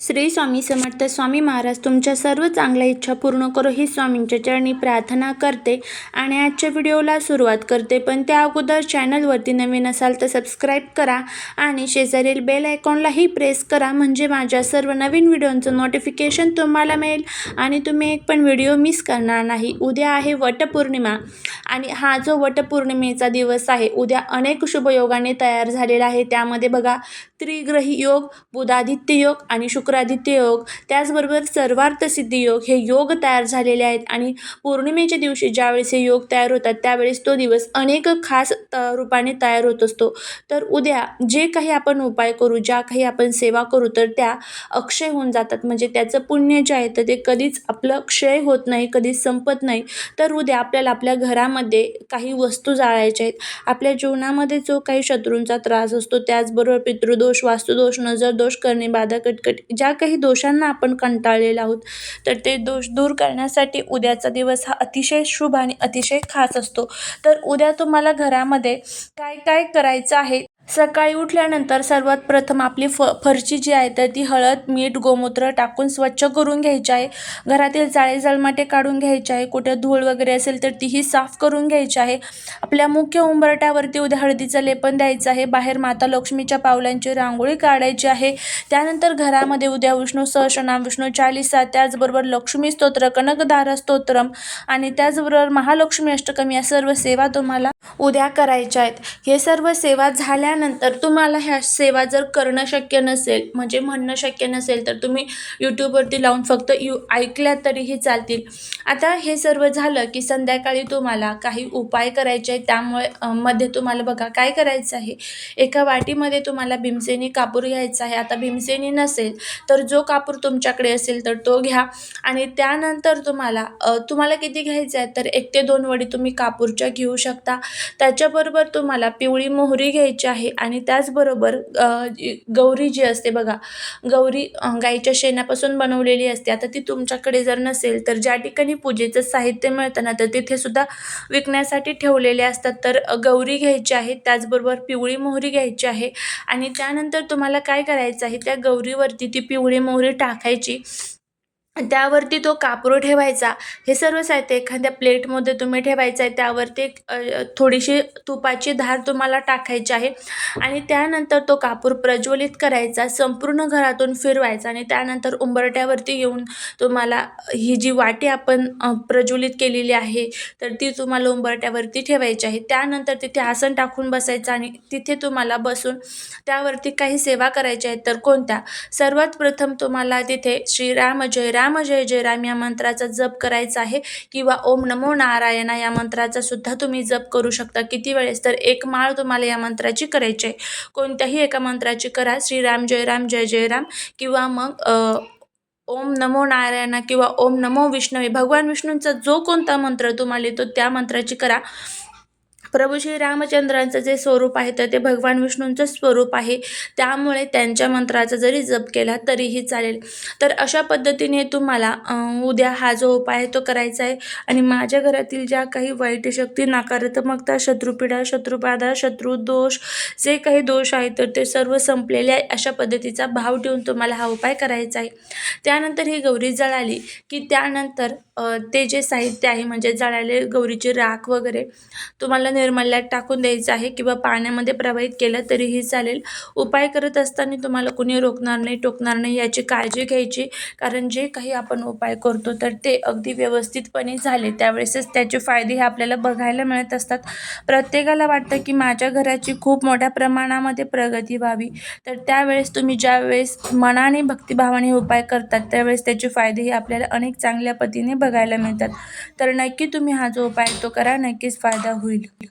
श्री स्वामी समर्थ स्वामी महाराज तुमच्या सर्व चांगल्या इच्छा पूर्ण करो ही स्वामींच्या चरणी प्रार्थना करते आणि आजच्या व्हिडिओला सुरुवात करते. पण त्या अगोदर चॅनलवरती नवीन असाल तर सबस्क्राईब करा आणि शेजारील बेल आयकॉनलाही प्रेस करा म्हणजे माझ्या सर्व नवीन व्हिडिओंचं नोटिफिकेशन तुम्हाला मिळेल आणि तुम्ही एक पण व्हिडिओ मिस करणार नाही. उद्या आहे वटपौर्णिमा आणि हा जो वटपौर्णिमेचा दिवस आहे उद्या अनेक शुभयोगाने तयार झालेला आहे. त्यामध्ये बघा त्रिग्रही योग बुधादित्य योग आणि शुक्रादित्य योग त्याचबरोबर सर्वार्थ सिद्धी योग हे योग तयार झालेले आहेत. आणि पौर्णिमेच्या दिवशी ज्यावेळेस हे योग तयार होतात त्यावेळेस तो दिवस अनेक खास त रूपाने तयार होत असतो. तर उद्या जे काही आपण उपाय करू ज्या काही आपण सेवा करू तर त्या अक्षय होऊन जातात. म्हणजे त्याचं पुण्य जे आहे तर ते कधीच आपलं क्षय होत नाही कधीच संपत नाही. तर उद्या आपल्याला आपल्या घरामध्ये काही वस्तू जाळायच्या आहेत. आपल्या जीवनामध्ये जो काही शत्रूंचा त्रास असतो त्याचबरोबर पितृदोष वास्तुदोष नजरदोष करणे बाधा कटकट ज्या काही दोषांना आपण कंटाळलेलो आहोत तर ते दोष दूर करण्यासाठी उद्याचा दिवस हा अतिशय शुभ आणि अतिशय खास असतो. तर उद्या तुम्हाला घरामध्ये काय काय करायचं आहे सकाळी उठल्यानंतर सर्वात प्रथम आपली फ फरची जी आहे तर ती हळद मीठ गोमूत्र टाकून स्वच्छ करून घ्यायची आहे. घरातील जाळे जळमाटे काढून घ्यायचे आहे. कुठे धूळ वगैरे असेल तर तीही साफ करून घ्यायची आहे. आपल्या मुख्य उंबरट्यावरती उद्या हळदीचं लेपन द्यायचं आहे. बाहेर माता लक्ष्मीच्या पावलांची रांगोळी काढायची आहे. त्यानंतर घरामध्ये उद्या विष्णू सहस्रनाम विष्णू चालिसा त्याचबरोबर लक्ष्मी स्तोत्र कनकधारा स्तोत्रम आणि त्याचबरोबर महालक्ष्मी अष्टकम या सर्व सेवा तुम्हाला उद्या करायच्या आहेत. हे सर्व सेवा झाल्या त्यानंतर तुम्हाला ह्या सेवा जर करणं शक्य नसेल म्हणजे म्हणणं शक्य नसेल तर तुम्ही यूट्यूबवरती लावून फक्त यू ऐकल्या तरीही चालतील. आता हे सर्व झालं की संध्याकाळी तुम्हाला काही उपाय करायचे आहे त्यामुळे मध्ये तुम्हाला बघा काय करायचं आहे. एका वाटीमध्ये तुम्हाला भीमसेनी कापूर घ्यायचा आहे. आता भीमसेनी नसेल तर जो कापूर तुमच्याकडे असेल तर तो घ्या. आणि त्यानंतर तुम्हाला तुम्हाला किती घ्यायचं आहे तर एक ते दोन वडी तुम्ही कापूरच्या घेऊ शकता. त्याच्याबरोबर तुम्हाला पिवळी मोहरी घ्यायची आहे आणि त्याचबरोबर जी- गौरी जी असते बघा गौरी गाईच्या शेणापासून बनवलेली असते. आता ती तुमच्याकडे जर नसेल तर ज्या ठिकाणी पूजेचं साहित्य मिळतं ना तर तिथे सुद्धा विकण्यासाठी ठेवलेले असतात. तर गौरी घ्यायची आहे त्याचबरोबर पिवळी मोहरी घ्यायची आहे. आणि त्यानंतर तुम्हाला काय करायचं आहे त्या गौरीवरती ती पिवळी मोहरी टाकायची. त्यावरती तो कापूर ठेवायचा. हे सर्व साहित्य एखाद्या प्लेटमध्ये तुम्ही ठेवायचं आहे त्यावरती थोडीशी तुपाची धार तुम्हाला टाकायची आहे. आणि त्यानंतर तो कापूर प्रज्वलित करायचा संपूर्ण घरातून फिरवायचा आणि त्यानंतर उंबरट्यावरती येऊन तुम्हाला ही जी वाटी आपण प्रज्वलित केलेली आहे तर ती तुम्हाला उंबरट्यावरती ठेवायची आहे. त्यानंतर तिथे आसन टाकून बसायचं आणि तिथे तुम्हाला बसून त्यावरती काही सेवा करायच्या आहेत तर कोणत्या? सर्वात प्रथम तुम्हाला तिथे श्रीराम जयराम राम जय जय राम या मंत्राचा जप करायचा आहे किंवा ओम नमो नारायणा या मंत्राचा सुद्धा तुम्ही जप करू शकता. किती वेळेस? तर एक माळ तुम्हाला या मंत्राची करायची आहे. कोणत्याही एका मंत्राची करा. श्रीराम जय राम जय जय राम किंवा मग ओम नमो नारायणा किंवा ओम नमो विष्णवे. भगवान विष्णूंचा जो कोणता मंत्र तुम्हाला येतो त्या मंत्राची करा. प्रभू श्री रामचंद्रांचं जे स्वरूप आहे तर ते भगवान विष्णूंचं स्वरूप आहे. त्यामुळे त्यांच्या मंत्राचा जरी जप केला तरीही चालेल. तर अशा पद्धतीने तुम्हाला उद्या हा जो उपाय आहे तो करायचा आहे. आणि माझ्या घरातील ज्या काही वाईट शक्ती नकारात्मकता शत्रुपीडा शत्रुबाधा शत्रुदोष जे काही दोष आहेत तर ते सर्व संपलेले आहे. अशा पद्धतीचा भाव ठेवून तुम्हाला हा उपाय करायचा आहे. त्यानंतर ही गौरी जळाली की त्यानंतर ते जे साहित्य आहे म्हणजे जळाले गौरीची राख वगैरे तुम्हाला निर्मल्यात टाकून द्यायचं आहे किंवा पाण्यामध्ये प्रवाहित केलं तरीही चालेल. उपाय करत असताना तुम्हाला कुणी रोखणार नाही टोकणार नाही याची काळजी घ्यायची. कारण जे काही आपण उपाय करतो तर ते अगदी व्यवस्थितपणे झाले. त्यावेळेसच त्याचे फायदे हे आपल्याला बघायला मिळत असतात. प्रत्येकाला वाटतं की माझ्या घराची खूप मोठ्या प्रमाणामध्ये प्रगती व्हावी. तर त्यावेळेस तुम्ही ज्यावेळेस मनाने भक्तिभावाने उपाय करतात त्यावेळेस त्याचे फायदे हे आपल्याला अनेक चांगल्या पद्धतीने बघायला मिळतात. तर नक्की तुम्ही हा जो उपाय तो करा नक्कीच फायदा होईल.